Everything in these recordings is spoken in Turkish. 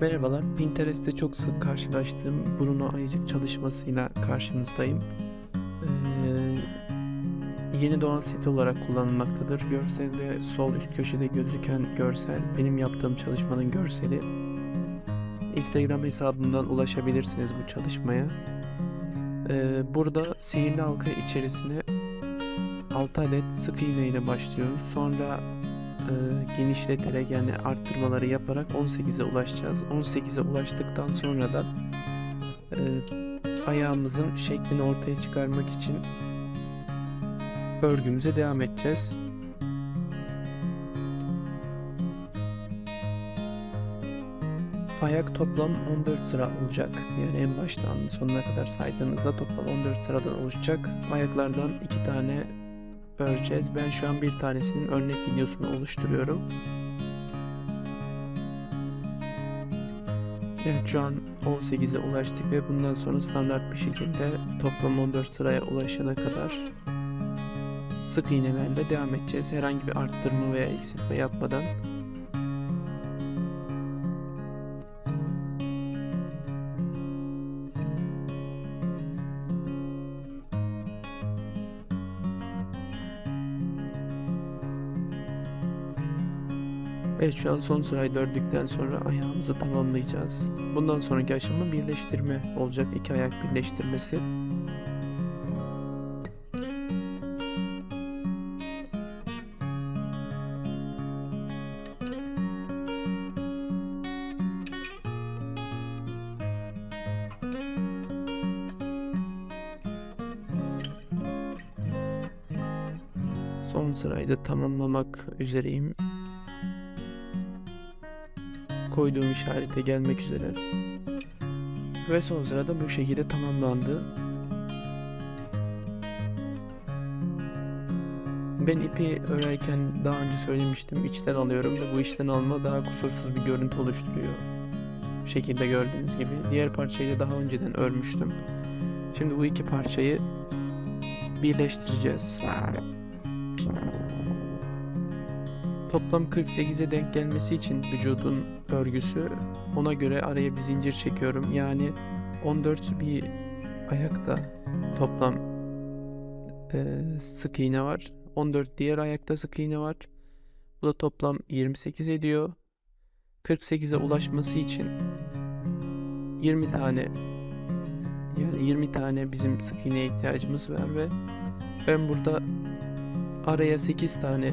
Merhabalar, Pinterest'te çok sık karşılaştığım Bruno Ayıcık çalışmasıyla karşınızdayım. Ee, yeni doğan seti olarak kullanılmaktadır. Görselde sol üst köşede gözüken görsel benim yaptığım çalışmanın görseli. Instagram hesabımdan ulaşabilirsiniz bu çalışmaya. Ee, burada sihirli halka içerisine 6 adet sık iğne ile başlıyoruz. Sonra e, genişleterek yani arttırmaları yaparak 18'e ulaşacağız. 18'e ulaştıktan sonra da e, ayağımızın şeklini ortaya çıkarmak için örgümüze devam edeceğiz. Ayak toplam 14 sıra olacak. Yani en baştan sonuna kadar saydığınızda toplam 14 sıradan oluşacak. Ayaklardan iki tane öreceğiz. Ben şu an bir tanesinin örnek videosunu oluşturuyorum. Evet şu an 18'e ulaştık ve bundan sonra standart bir şekilde toplam 14 sıraya ulaşana kadar sık iğnelerle devam edeceğiz. Herhangi bir arttırma veya eksiltme yapmadan. Evet şu an son sırayı dördükten sonra ayağımızı tamamlayacağız. Bundan sonraki aşama birleştirme olacak. iki ayak birleştirmesi. Son sırayı da tamamlamak üzereyim koyduğum işarete gelmek üzere. Ve son sırada bu şekilde tamamlandı. Ben ipi örerken daha önce söylemiştim içten alıyorum ve bu içten alma daha kusursuz bir görüntü oluşturuyor. Bu şekilde gördüğünüz gibi. Diğer parçayı da daha önceden örmüştüm. Şimdi bu iki parçayı birleştireceğiz. Toplam 48'e denk gelmesi için vücudun örgüsü ona göre araya bir zincir çekiyorum. Yani 14 bir ayakta toplam e, sık iğne var. 14 diğer ayakta sık iğne var. Bu da toplam 28 ediyor. 48'e ulaşması için 20 tane yani 20 tane bizim sık iğneye ihtiyacımız var ve ben burada araya 8 tane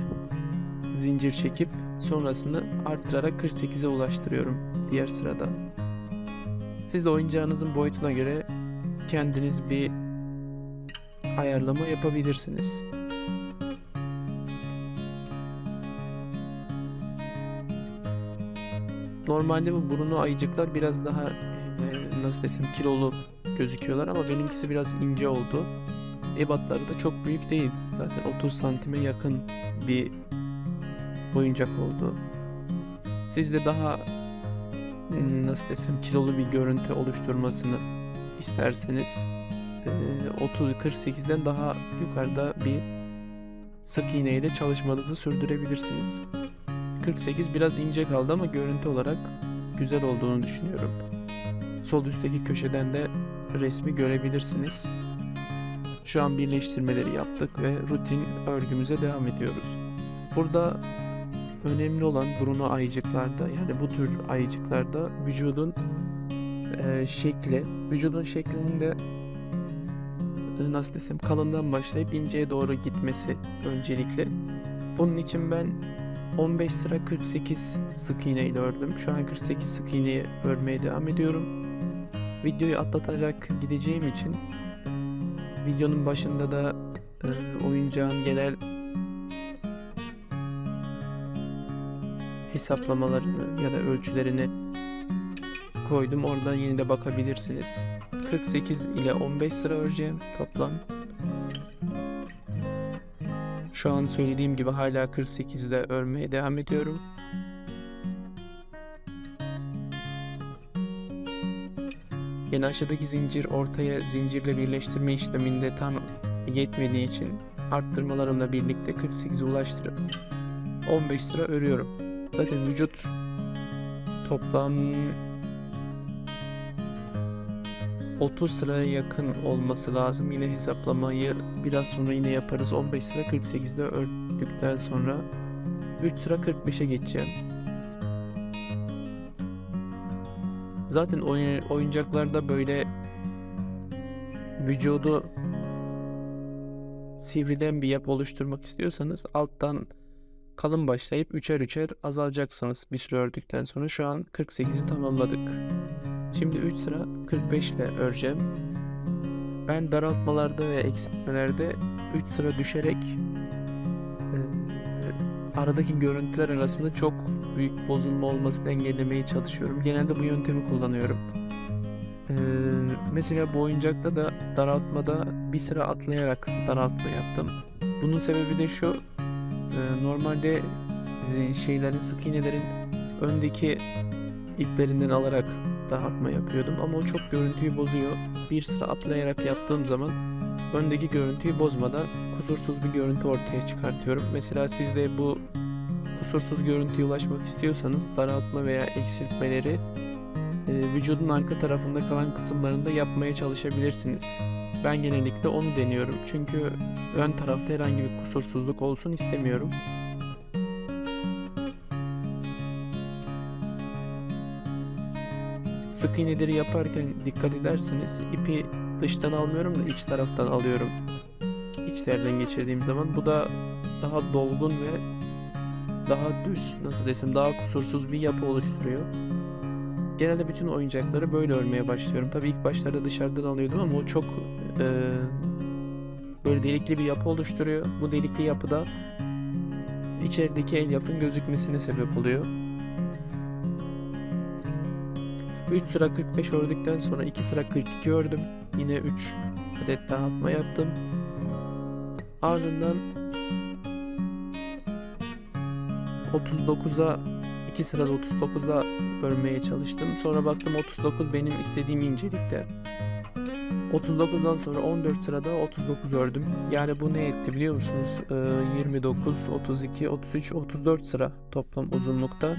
zincir çekip sonrasını arttırarak 48'e ulaştırıyorum diğer sırada. Siz de oyuncağınızın boyutuna göre kendiniz bir ayarlama yapabilirsiniz. Normalde bu burunlu ayıcıklar biraz daha e, nasıl desem kilolu gözüküyorlar ama benimkisi biraz ince oldu. Ebatları da çok büyük değil. Zaten 30 santime yakın bir oyuncak oldu. Siz de daha hmm, nasıl desem kilolu bir görüntü oluşturmasını isterseniz 30-48'den daha yukarıda bir sık iğne ile çalışmanızı sürdürebilirsiniz. 48 biraz ince kaldı ama görüntü olarak güzel olduğunu düşünüyorum. Sol üstteki köşeden de resmi görebilirsiniz. Şu an birleştirmeleri yaptık ve rutin örgümüze devam ediyoruz. Burada önemli olan Bruno ayıcıklarda yani bu tür ayıcıklarda vücudun e, şekli, vücudun şeklinde e, nasıl desem kalından başlayıp inceye doğru gitmesi öncelikle. Bunun için ben 15 sıra 48 sık iğne ile ördüm. Şu an 48 sık iğneyi örmeye devam ediyorum. Videoyu atlatarak gideceğim için videonun başında da e, oyuncağın genel hesaplamalarını ya da ölçülerini koydum. Oradan yine de bakabilirsiniz. 48 ile 15 sıra öreceğim toplam. Şu an söylediğim gibi hala 48 ile örmeye devam ediyorum. Yine aşağıdaki zincir ortaya zincirle birleştirme işleminde tam yetmediği için arttırmalarımla birlikte 48'e ulaştırıp 15 sıra örüyorum. Zaten vücut toplam 30 sıraya yakın olması lazım. Yine hesaplamayı biraz sonra yine yaparız. 15 sıra 48'de ördükten sonra 3 sıra 45'e geçeceğim. Zaten oy oyuncaklarda böyle vücudu sivrilen bir yap oluşturmak istiyorsanız alttan kalın başlayıp üçer üçer azalacaksınız bir süre ördükten sonra. Şu an 48'i tamamladık. Şimdi 3 sıra 45 ile öreceğim. Ben daraltmalarda ve eksiltmelerde 3 sıra düşerek e, aradaki görüntüler arasında çok büyük bozulma olmasını engellemeye çalışıyorum. Genelde bu yöntemi kullanıyorum. Ee, mesela bu oyuncakta da daraltmada bir sıra atlayarak daraltma yaptım. Bunun sebebi de şu. E, normalde şeylerin sık iğnelerin öndeki iplerinden alarak daraltma yapıyordum ama o çok görüntüyü bozuyor. Bir sıra atlayarak yaptığım zaman öndeki görüntüyü bozmadan kusursuz bir görüntü ortaya çıkartıyorum. Mesela siz de bu kusursuz görüntüye ulaşmak istiyorsanız daraltma veya eksiltmeleri e, vücudun arka tarafında kalan kısımlarında yapmaya çalışabilirsiniz. Ben genellikle onu deniyorum çünkü ön tarafta herhangi bir kusursuzluk olsun istemiyorum. Sık iğneleri yaparken dikkat ederseniz ipi dıştan almıyorum da iç taraftan alıyorum. İçlerden geçirdiğim zaman bu da daha dolgun ve daha düz nasıl desem daha kusursuz bir yapı oluşturuyor. Genelde bütün oyuncakları böyle örmeye başlıyorum. Tabii ilk başlarda dışarıdan alıyordum ama o çok e, böyle delikli bir yapı oluşturuyor. Bu delikli yapıda içerideki elyafın gözükmesine sebep oluyor. 3 sıra 45 ördükten sonra 2 sıra 42 ördüm. Yine 3 adet daraltma yaptım. Ardından 39'a 2 sırada 39'da örmeye çalıştım. Sonra baktım 39 benim istediğim incelikte. 39'dan sonra 14 sırada 39 ördüm. Yani bu ne etti biliyor musunuz? Ee, 29, 32, 33, 34 sıra toplam uzunlukta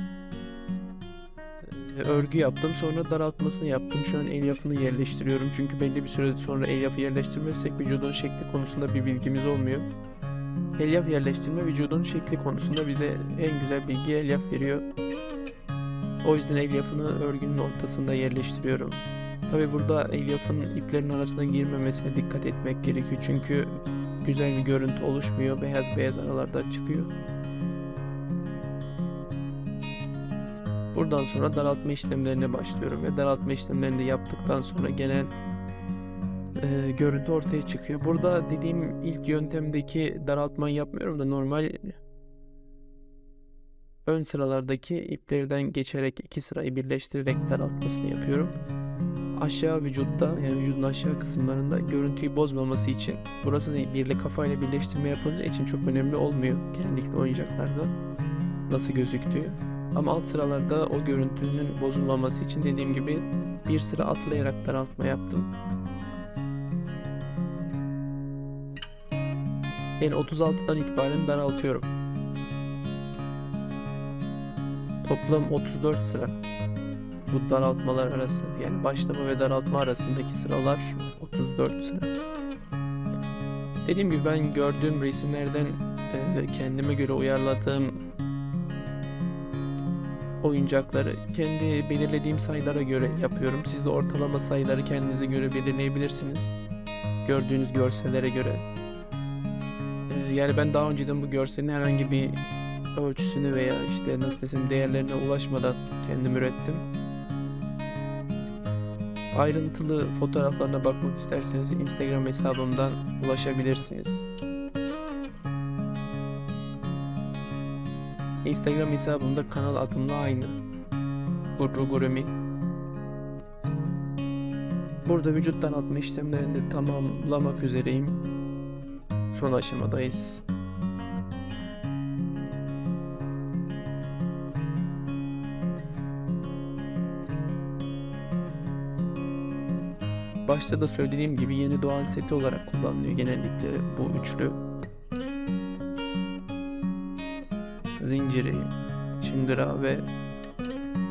e, örgü yaptım. Sonra daraltmasını yaptım. Şu an elyafını yerleştiriyorum. Çünkü belli bir süre sonra elyafı yerleştirmezsek vücudun şekli konusunda bir bilgimiz olmuyor. Elyaf yerleştirme vücudun şekli konusunda bize en güzel bilgi elyaf veriyor. O yüzden elyafını örgünün ortasında yerleştiriyorum. Tabi burada elyafın iplerin arasına girmemesine dikkat etmek gerekiyor. Çünkü güzel bir görüntü oluşmuyor. Beyaz beyaz aralarda çıkıyor. Buradan sonra daraltma işlemlerine başlıyorum ve daraltma işlemlerini de yaptıktan sonra genel e, görüntü ortaya çıkıyor. Burada dediğim ilk yöntemdeki daraltmayı yapmıyorum da normal ön sıralardaki iplerden geçerek iki sırayı birleştirerek daraltmasını yapıyorum. Aşağı vücutta yani vücudun aşağı kısımlarında görüntüyü bozmaması için burası birle kafayla birleştirme yapıldığı için çok önemli olmuyor genellikle oyuncaklarda nasıl gözüktüğü. Ama alt sıralarda o görüntünün bozulmaması için dediğim gibi bir sıra atlayarak daraltma yaptım. Yani 36'dan itibaren daraltıyorum. Toplam 34 sıra. Bu daraltmalar arası yani başlama ve daraltma arasındaki sıralar 34 sıra. Dediğim gibi ben gördüğüm resimlerden e, kendime göre uyarladığım oyuncakları kendi belirlediğim sayılara göre yapıyorum. Siz de ortalama sayıları kendinize göre belirleyebilirsiniz. Gördüğünüz görsellere göre. Ee, yani ben daha önceden bu görselin herhangi bir ölçüsünü veya işte nasıl desem değerlerine ulaşmadan kendim ürettim. Ayrıntılı fotoğraflarına bakmak isterseniz Instagram hesabımdan ulaşabilirsiniz. Instagram hesabımda kanal adımla aynı. Gurru. Burada vücut daraltma işlemlerini tamamlamak üzereyim. Son aşamadayız. Başta da söylediğim gibi yeni doğan seti olarak kullanılıyor genellikle bu üçlü. Zinciri, çıngırağı ve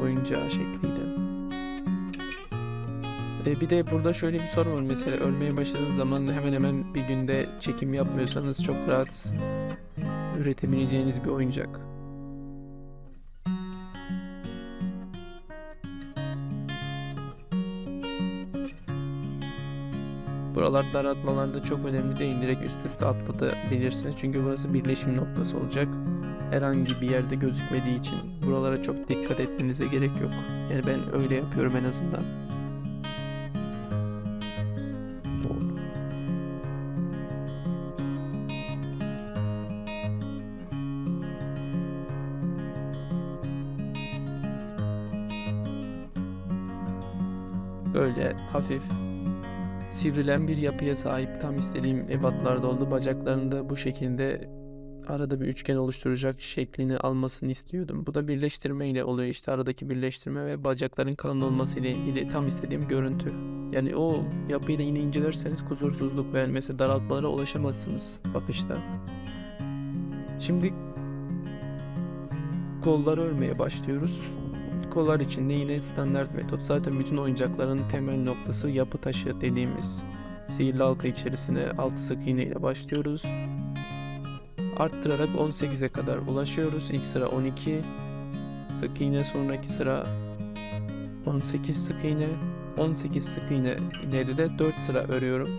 oyuncağı şeklinde. E, bir de burada şöyle bir sorun var. Mesela örmeye başladığınız zaman hemen hemen bir günde çekim yapmıyorsanız çok rahat üretebileceğiniz bir oyuncak. Buralar daraltmalarda çok önemli değil. Direkt üst üste atlatabilirsiniz. Çünkü burası birleşim noktası olacak. Herhangi bir yerde gözükmediği için buralara çok dikkat etmenize gerek yok. Yani ben öyle yapıyorum en azından. Böyle hafif sivrilen bir yapıya sahip tam istediğim ebatlarda oldu. Bacaklarında bu şekilde arada bir üçgen oluşturacak şeklini almasını istiyordum. Bu da birleştirme ile oluyor işte aradaki birleştirme ve bacakların kalın olması ile ilgili tam istediğim görüntü. Yani o yapıyı da yine incelerseniz kusursuzluk ve mesela daraltmalara ulaşamazsınız bakışta. Şimdi kolları örmeye başlıyoruz. Kollar için de yine standart metot. Zaten bütün oyuncakların temel noktası yapı taşı dediğimiz sihirli halka içerisine 6 sık iğne ile başlıyoruz. Arttırarak 18'e kadar ulaşıyoruz. İlk sıra 12 sık iğne, sonraki sıra 18 sık iğne, 18 sık iğne ile de 4 sıra örüyorum.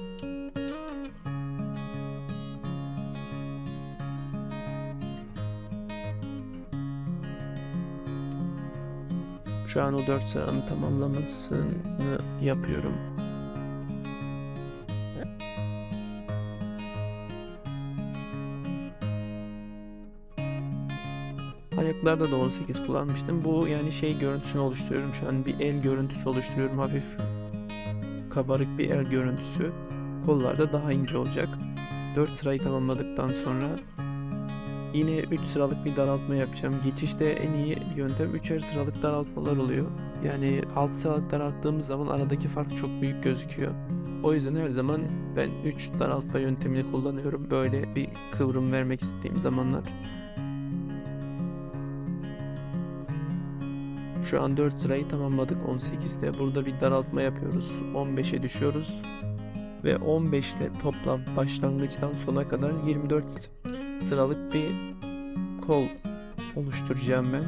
Şu an o 4 sıranın tamamlamasını yapıyorum. Ayaklarda da 18 kullanmıştım. Bu yani şey görüntüsünü oluşturuyorum. Şu an bir el görüntüsü oluşturuyorum. Hafif kabarık bir el görüntüsü. Kollarda daha ince olacak. 4 sırayı tamamladıktan sonra yine 3 sıralık bir daraltma yapacağım. Geçişte en iyi yöntem 3'er sıralık daraltmalar oluyor. Yani 6 sıralık daralttığımız zaman aradaki fark çok büyük gözüküyor. O yüzden her zaman ben 3 daraltma yöntemini kullanıyorum. Böyle bir kıvrım vermek istediğim zamanlar. Şu an 4 sırayı tamamladık 18'de. Burada bir daraltma yapıyoruz. 15'e düşüyoruz. Ve 15 ile toplam başlangıçtan sona kadar 24 sıralık bir kol oluşturacağım ben.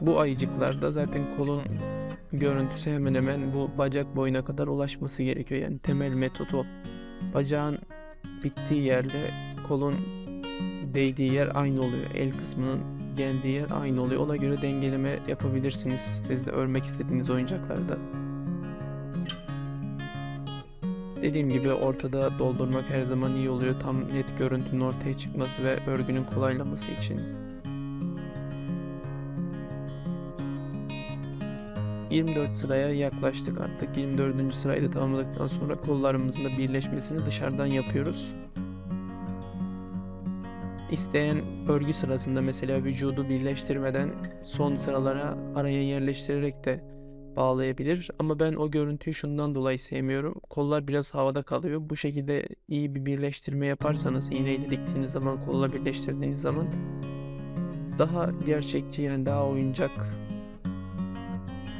Bu ayıcıklarda zaten kolun görüntüsü hemen hemen bu bacak boyuna kadar ulaşması gerekiyor. Yani temel metot o. Bacağın bittiği yerle kolun değdiği yer aynı oluyor. El kısmının geldiği yer aynı oluyor. Ona göre dengeleme yapabilirsiniz. Siz de örmek istediğiniz oyuncaklarda. Dediğim gibi ortada doldurmak her zaman iyi oluyor. Tam net görüntünün ortaya çıkması ve örgünün kolaylaması için. 24 sıraya yaklaştık artık. 24. sırayı da tamamladıktan sonra kollarımızın da birleşmesini dışarıdan yapıyoruz. İsteyen örgü sırasında mesela vücudu birleştirmeden son sıralara araya yerleştirerek de bağlayabilir. Ama ben o görüntüyü şundan dolayı sevmiyorum. Kollar biraz havada kalıyor. Bu şekilde iyi bir birleştirme yaparsanız iğneyle diktiğiniz zaman kolla birleştirdiğiniz zaman daha gerçekçi yani daha oyuncak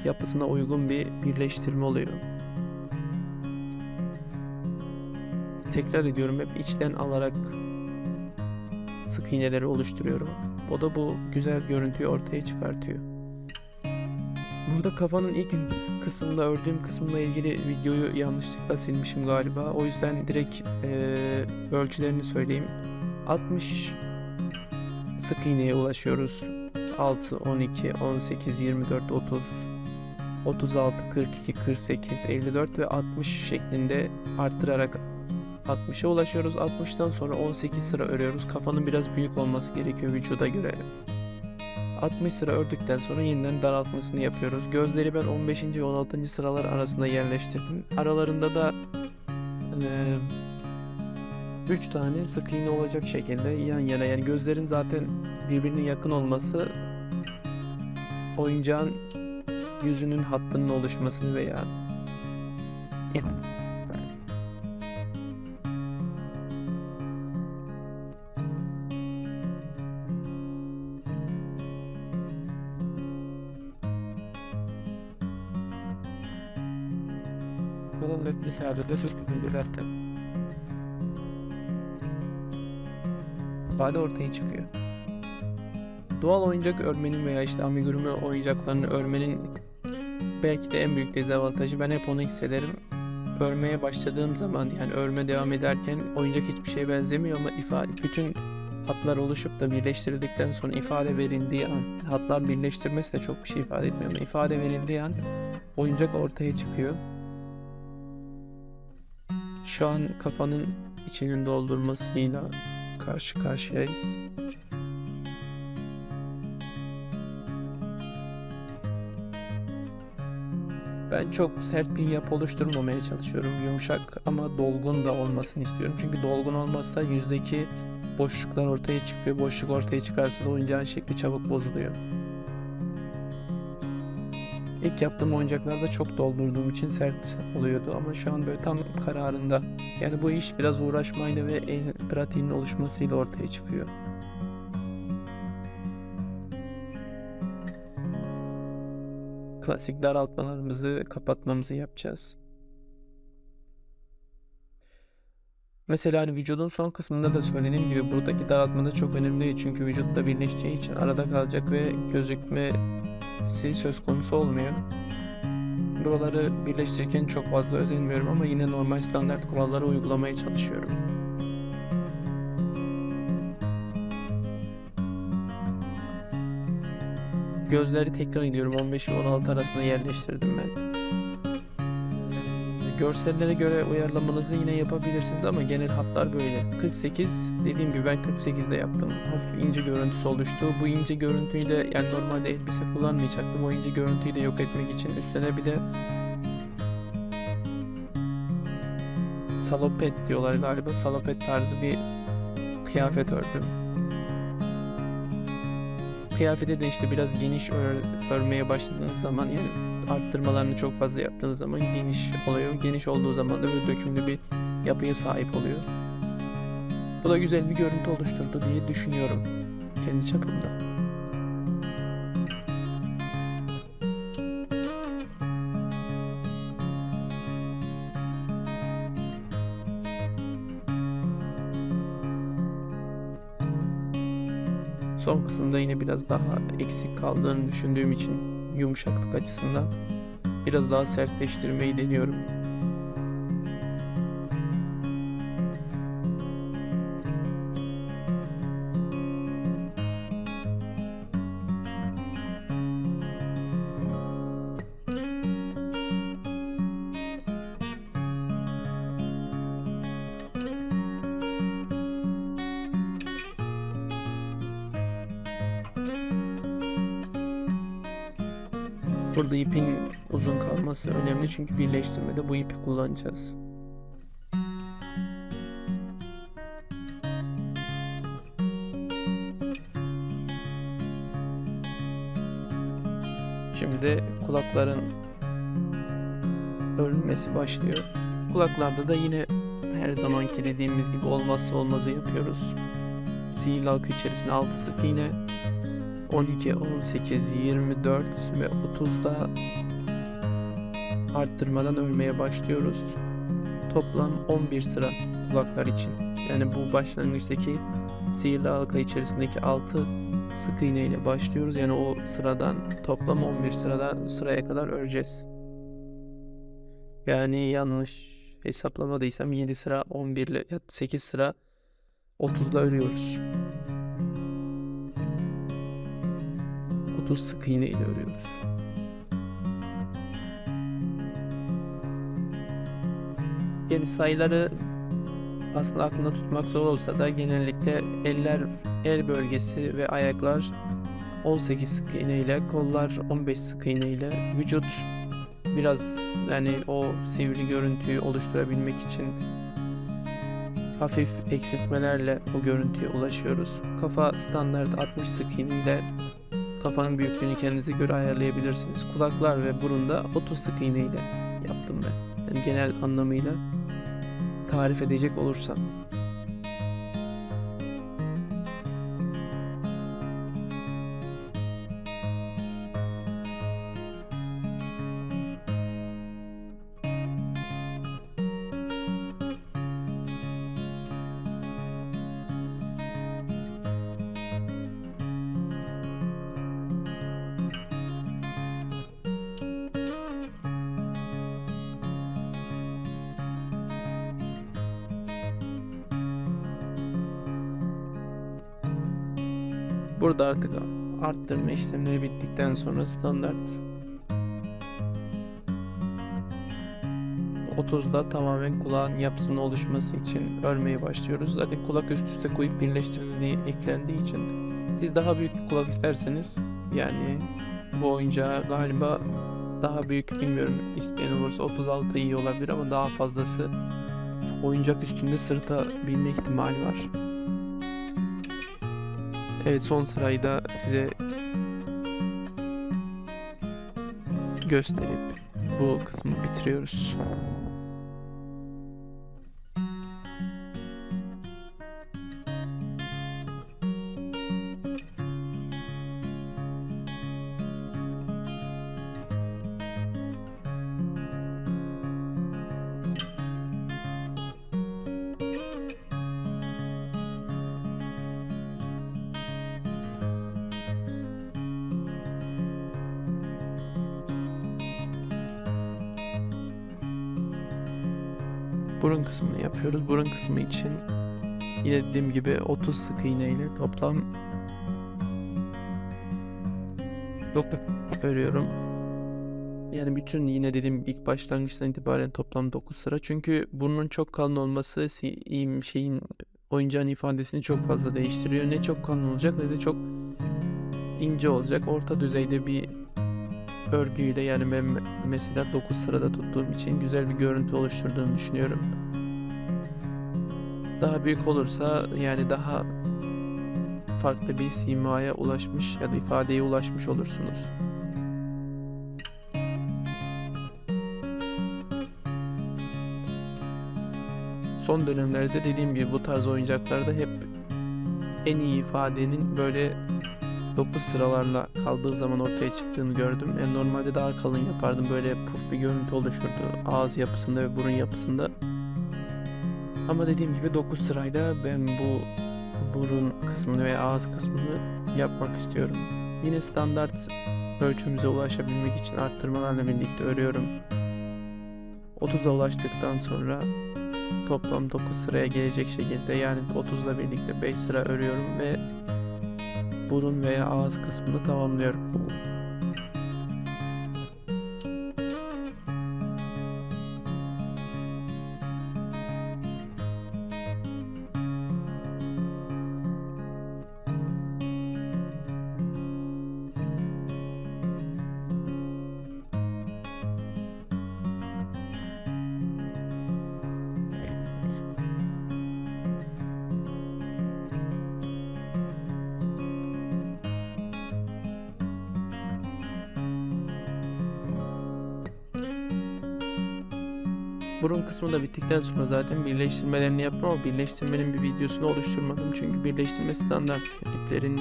yapısına uygun bir birleştirme oluyor. Tekrar ediyorum hep içten alarak sık iğneleri oluşturuyorum. O da bu güzel görüntüyü ortaya çıkartıyor. Burada kafanın ilk kısmında ördüğüm kısmına ilgili videoyu yanlışlıkla silmişim galiba. O yüzden direkt e, ölçülerini söyleyeyim. 60 sık iğneye ulaşıyoruz. 6, 12, 18, 24, 30, 36, 42, 48, 54 ve 60 şeklinde arttırarak 60'a ulaşıyoruz. 60'tan sonra 18 sıra örüyoruz. Kafanın biraz büyük olması gerekiyor vücuda göre. 60 sıra ördükten sonra yeniden daraltmasını yapıyoruz. Gözleri ben 15. ve 16. sıralar arasında yerleştirdim. Aralarında da 3 e, tane sık iğne olacak şekilde yan yana yani gözlerin zaten birbirine yakın olması oyuncağın yüzünün hattının oluşmasını veya Onun da dışarıda da sıkıntı zaten. ifade ortaya çıkıyor. Doğal oyuncak örmenin veya işte amigurumi oyuncaklarını örmenin belki de en büyük dezavantajı ben hep onu hissederim. Örmeye başladığım zaman yani örme devam ederken oyuncak hiçbir şeye benzemiyor ama ifade bütün hatlar oluşup da birleştirildikten sonra ifade verildiği an hatlar birleştirmesi de çok bir şey ifade etmiyor ama ifade verildiği an oyuncak ortaya çıkıyor. Şu an kafanın içinin doldurmasıyla karşı karşıyayız. Ben çok sert bir yapı oluşturmamaya çalışıyorum. Yumuşak ama dolgun da olmasını istiyorum. Çünkü dolgun olmazsa yüzdeki boşluklar ortaya çıkıyor. Boşluk ortaya çıkarsa da oyuncağın şekli çabuk bozuluyor. İlk yaptığım oyuncaklarda çok doldurduğum için sert oluyordu ama şu an böyle tam kararında. Yani bu iş biraz uğraşmayla ve el pratiğinin oluşmasıyla ortaya çıkıyor. Klasik daraltmalarımızı kapatmamızı yapacağız. Mesela hani vücudun son kısmında da söylediğim gibi buradaki daraltma da çok önemli çünkü vücutta birleşeceği için arada kalacak ve gözükmesi söz konusu olmuyor. Buraları birleştirirken çok fazla özenmiyorum ama yine normal standart kuralları uygulamaya çalışıyorum. Gözleri tekrar ediyorum 15 ve 16 arasında yerleştirdim ben. Görsellere göre uyarlamanızı yine yapabilirsiniz ama genel hatlar böyle. 48 dediğim gibi ben 48'de yaptım. Hafif ince görüntüsü oluştu. Bu ince görüntüyle yani normalde elbise kullanmayacaktım. O ince görüntüyü de yok etmek için üstüne bir de salopet diyorlar galiba. Salopet tarzı bir kıyafet ördüm. Kıyafeti de işte biraz geniş ör- örmeye başladığınız zaman yani arttırmalarını çok fazla yaptığınız zaman geniş oluyor. Geniş olduğu zaman da böyle dökümlü bir yapıya sahip oluyor. Bu da güzel bir görüntü oluşturdu diye düşünüyorum kendi çapımda. Son kısımda yine biraz daha eksik kaldığını düşündüğüm için yumuşaklık açısından biraz daha sertleştirmeyi deniyorum. Burada ipin uzun kalması önemli çünkü birleştirmede bu ipi kullanacağız. Şimdi kulakların örülmesi başlıyor. Kulaklarda da yine her zamanki dediğimiz gibi olmazsa olmazı yapıyoruz. Sihirli halka içerisine 6 sık iğne 12, 18, 24 ve 30'da arttırmadan örmeye başlıyoruz. Toplam 11 sıra kulaklar için. Yani bu başlangıçtaki sihirli halka içerisindeki 6 sık iğne ile başlıyoruz. Yani o sıradan toplam 11 sıradan sıraya kadar öreceğiz. Yani yanlış hesaplamadıysam 7 sıra 11 ile 8 sıra 30'da örüyoruz. 30 sık iğne ile örüyoruz. Yani sayıları aslında aklında tutmak zor olsa da genellikle eller, el bölgesi ve ayaklar 18 sık iğne ile, kollar 15 sık iğne ile, vücut biraz yani o sivri görüntüyü oluşturabilmek için hafif eksiltmelerle o görüntüye ulaşıyoruz. Kafa standart 60 sık iğne ile kafanın büyüklüğünü kendinize göre ayarlayabilirsiniz. Kulaklar ve burunda 30 sık iğne ile yaptım ben. Yani genel anlamıyla tarif edecek olursam. Arttırma işlemleri bittikten sonra standart 30'da tamamen kulağın yapısının oluşması için örmeye başlıyoruz. Zaten kulak üst üste koyup birleştirildiği eklendiği için siz daha büyük bir kulak isterseniz yani bu oyuncağı galiba daha büyük bilmiyorum isteyen olursa 36 iyi olabilir ama daha fazlası oyuncak üstünde sırıtabilme ihtimali var. Evet son sırayı da size gösterip bu kısmı bitiriyoruz. Burun kısmını yapıyoruz. Burun kısmı için yine dediğim gibi 30 sık iğne ile toplam örüyorum. Yani bütün yine dediğim ilk başlangıçtan itibaren toplam 9 sıra. Çünkü burnun çok kalın olması şeyin oyuncağın ifadesini çok fazla değiştiriyor. Ne çok kalın olacak ne de çok ince olacak. Orta düzeyde bir örgüyle yani ben mesela 9 sırada tuttuğum için güzel bir görüntü oluşturduğunu düşünüyorum. Daha büyük olursa yani daha farklı bir simaya ulaşmış ya da ifadeye ulaşmış olursunuz. Son dönemlerde dediğim gibi bu tarz oyuncaklarda hep en iyi ifadenin böyle 9 sıralarla kaldığı zaman ortaya çıktığını gördüm. Yani normalde daha kalın yapardım. Böyle puf bir görüntü oluşurdu. Ağız yapısında ve burun yapısında. Ama dediğim gibi 9 sırayla ben bu burun kısmını ve ağız kısmını yapmak istiyorum. Yine standart ölçümüze ulaşabilmek için arttırmalarla birlikte örüyorum. 30'a ulaştıktan sonra toplam 9 sıraya gelecek şekilde yani 30 ile birlikte 5 sıra örüyorum ve burun veya ağız kısmını tamamlıyorum. Burun kısmı da bittikten sonra zaten birleştirmelerini yaptım ama birleştirmenin bir videosunu oluşturmadım. Çünkü birleştirme standart iplerin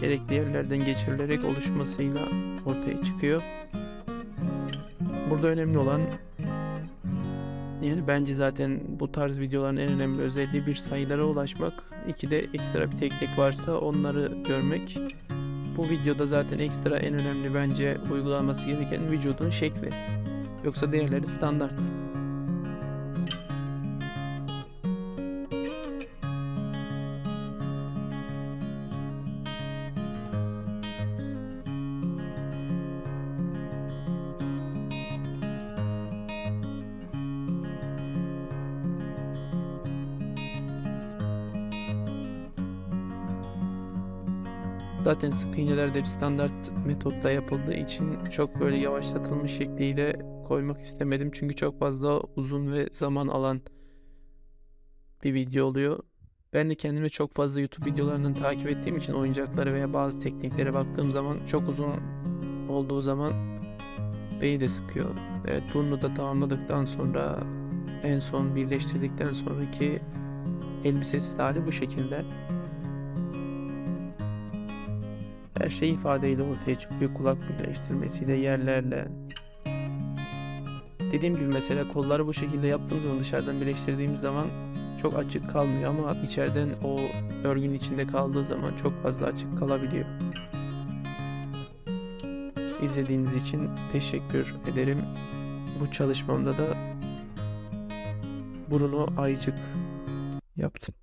gerekli yerlerden geçirilerek oluşmasıyla ortaya çıkıyor. Burada önemli olan yani bence zaten bu tarz videoların en önemli özelliği bir sayılara ulaşmak, iki de ekstra bir teknik varsa onları görmek. Bu videoda zaten ekstra en önemli bence uygulanması gereken vücudun şekli. Yoksa diğerleri standart. Zaten sık iğneler de bir standart metotla yapıldığı için çok böyle yavaşlatılmış şekliyle koymak istemedim. Çünkü çok fazla uzun ve zaman alan bir video oluyor. Ben de kendime çok fazla YouTube videolarından takip ettiğim için oyuncakları veya bazı tekniklere baktığım zaman çok uzun olduğu zaman beni de sıkıyor. Evet bunu da tamamladıktan sonra en son birleştirdikten sonraki elbisesiz hali bu şekilde. Her şey ifadeyle ortaya çıkıyor. Kulak birleştirmesiyle, yerlerle. Dediğim gibi mesela kolları bu şekilde yaptığımız zaman dışarıdan birleştirdiğimiz zaman çok açık kalmıyor ama içeriden o örgünün içinde kaldığı zaman çok fazla açık kalabiliyor. İzlediğiniz için teşekkür ederim. Bu çalışmamda da burunu ayıcık yaptım.